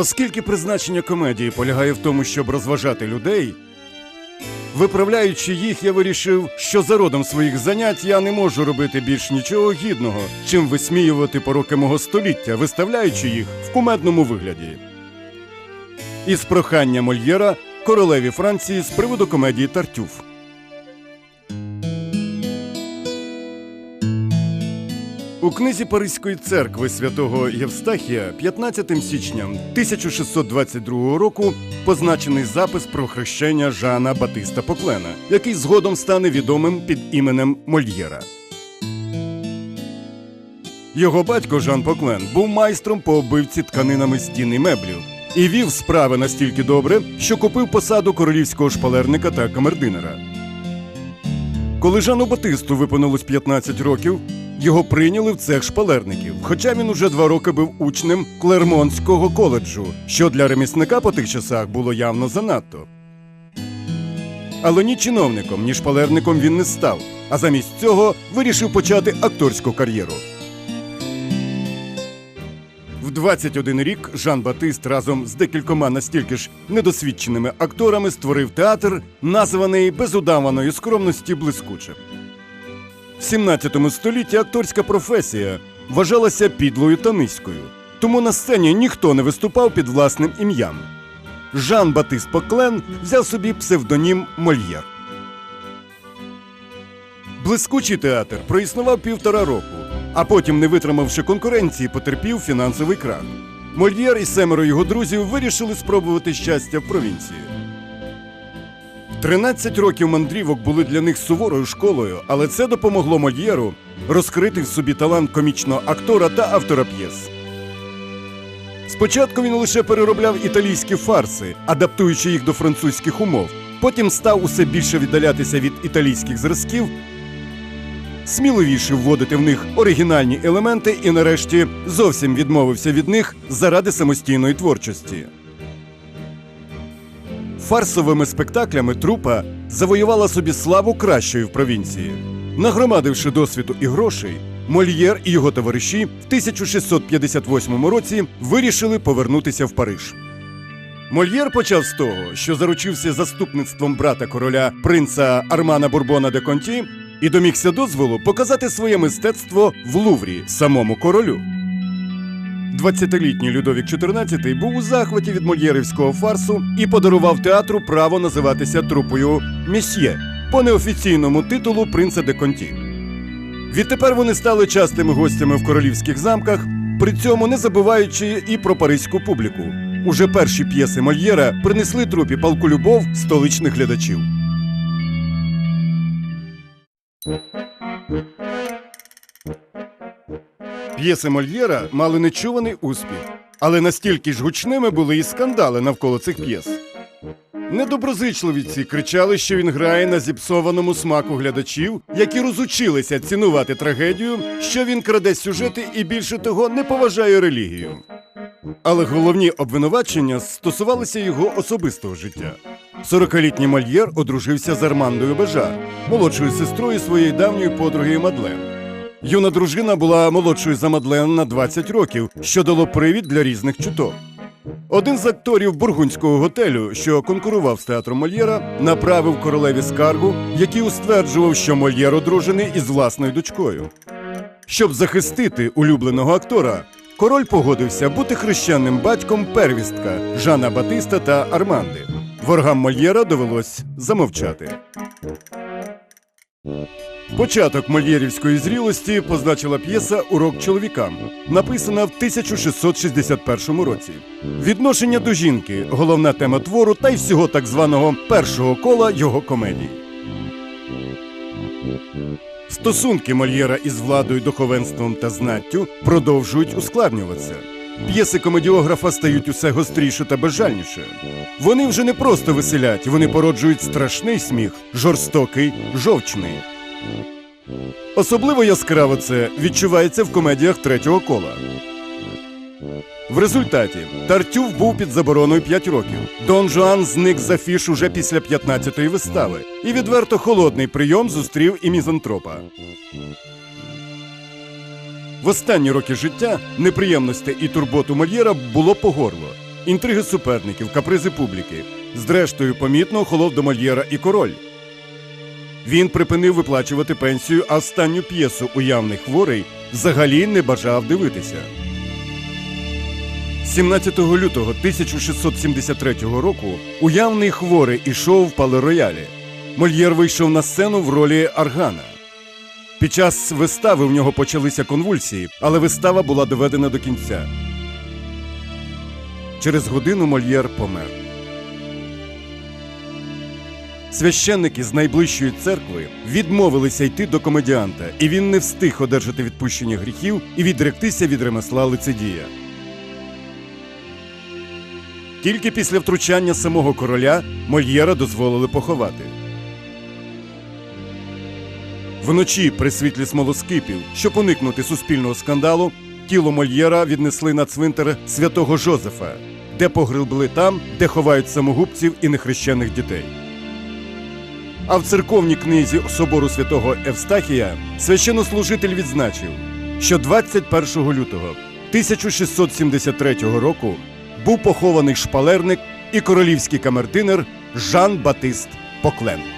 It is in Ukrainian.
Оскільки призначення комедії полягає в тому, щоб розважати людей, виправляючи їх, я вирішив, що за родом своїх занять я не можу робити більш нічого гідного, чим висміювати пороки мого століття, виставляючи їх в кумедному вигляді. Із прохання Мольєра королеві Франції з приводу комедії Тартюф. Книзі Паризької церкви святого Євстахія 15 січня 1622 року позначений запис про хрещення Жана Батиста Поклена, який згодом стане відомим під іменем Мольєра. Його батько Жан Поклен був майстром по оббивці тканинами стін і меблів і вів справи настільки добре, що купив посаду королівського шпалерника та камердинера. Коли Жану Батисту виповнилось 15 років, його прийняли в цех шпалерників, хоча він уже два роки був учнем Клермонського коледжу, що для ремісника по тих часах було явно занадто. Але ні чиновником, ні шпалерником він не став, а замість цього вирішив почати акторську кар'єру. В 21 рік Жан Батист разом з декількома настільки ж недосвідченими акторами створив театр, названий без удаваної скромності блискуче. В 17 столітті акторська професія вважалася підлою та низькою, тому на сцені ніхто не виступав під власним ім'ям. Жан Батист Поклен взяв собі псевдонім Мольєр. Блискучий театр проіснував півтора року, а потім, не витримавши конкуренції, потерпів фінансовий крах. Мольєр і семеро його друзів вирішили спробувати щастя в провінції. 13 років мандрівок були для них суворою школою, але це допомогло Мольєру розкрити в собі талант комічного актора та автора п'єс. Спочатку він лише переробляв італійські фарси, адаптуючи їх до французьких умов. Потім став усе більше віддалятися від італійських зразків, сміливіше вводити в них оригінальні елементи і, нарешті, зовсім відмовився від них заради самостійної творчості. Фарсовими спектаклями трупа завоювала собі славу кращої в провінції. Нагромадивши досвіду і грошей, Мольєр і його товариші в 1658 році вирішили повернутися в Париж. Мольєр почав з того, що заручився заступництвом брата короля принца Армана Бурбона де Конті і домігся дозволу показати своє мистецтво в Луврі самому королю. 20-літній Людовік XIV був у захваті від мольєрівського фарсу і подарував театру право називатися трупою Місьє по неофіційному титулу принца де Конті. Відтепер вони стали частими гостями в королівських замках, при цьому не забуваючи і про паризьку публіку. Уже перші п'єси Мольєра принесли трупі палку любов столичних глядачів. П'єси Мольєра мали нечуваний успіх, але настільки ж гучними були і скандали навколо цих п'єс. Недоброзичливіці кричали, що він грає на зіпсованому смаку глядачів, які розучилися цінувати трагедію, що він краде сюжети і більше того не поважає релігію. Але головні обвинувачення стосувалися його особистого життя. 40-літній Мольєр одружився з Армандою Бежар, молодшою сестрою своєї давньої подруги Мадлен. Юна дружина була молодшою за Мадлен на 20 років, що дало привід для різних чуток. Один з акторів бургундського готелю, що конкурував з театром Мольєра, направив королеві скаргу, який стверджував, що Мольєр одружений із власною дочкою. Щоб захистити улюбленого актора, король погодився бути хрещенним батьком первістка Жана Батиста та Арманди. Воргам Мольєра довелось замовчати. Початок мольєрівської зрілості позначила п'єса Урок чоловікам, написана в 1661 році. Відношення до жінки головна тема твору та й всього так званого першого кола його комедії. Стосунки Мольєра із владою, духовенством та знаттю продовжують ускладнюватися. П'єси комедіографа стають усе гостріше та безжальніше. Вони вже не просто веселять, вони породжують страшний сміх, жорстокий, жовчний. Особливо яскраво це відчувається в комедіях третього кола. В результаті Тартюф був під забороною 5 років. Дон Жуан зник з афіш уже після 15-ї вистави, і відверто холодний прийом зустрів і мізантропа. В останні роки життя неприємності і турботу Мольєра було по горло. інтриги суперників, капризи публіки. Зрештою, помітно охолов до Мольєра і король. Він припинив виплачувати пенсію, а останню п'єсу уявний хворий взагалі не бажав дивитися. 17 лютого 1673 року уявний хворий ішов в пале-роялі. Мольєр вийшов на сцену в ролі Аргана. Під час вистави в нього почалися конвульсії, але вистава була доведена до кінця. Через годину Мольєр помер. Священники з найближчої церкви відмовилися йти до комедіанта, і він не встиг одержати відпущення гріхів і відректися від ремесла лицедія. Тільки після втручання самого короля Мольєра дозволили поховати. Вночі при світлі смолоскипів, щоб уникнути суспільного скандалу, тіло Мольєра віднесли на цвинтар святого Жозефа, де погребли там, де ховають самогубців і нехрещених дітей. А в церковній книзі собору святого Евстахія священнослужитель відзначив, що 21 лютого 1673 року був похований шпалерник і королівський камердинер Жан Батист Поклен.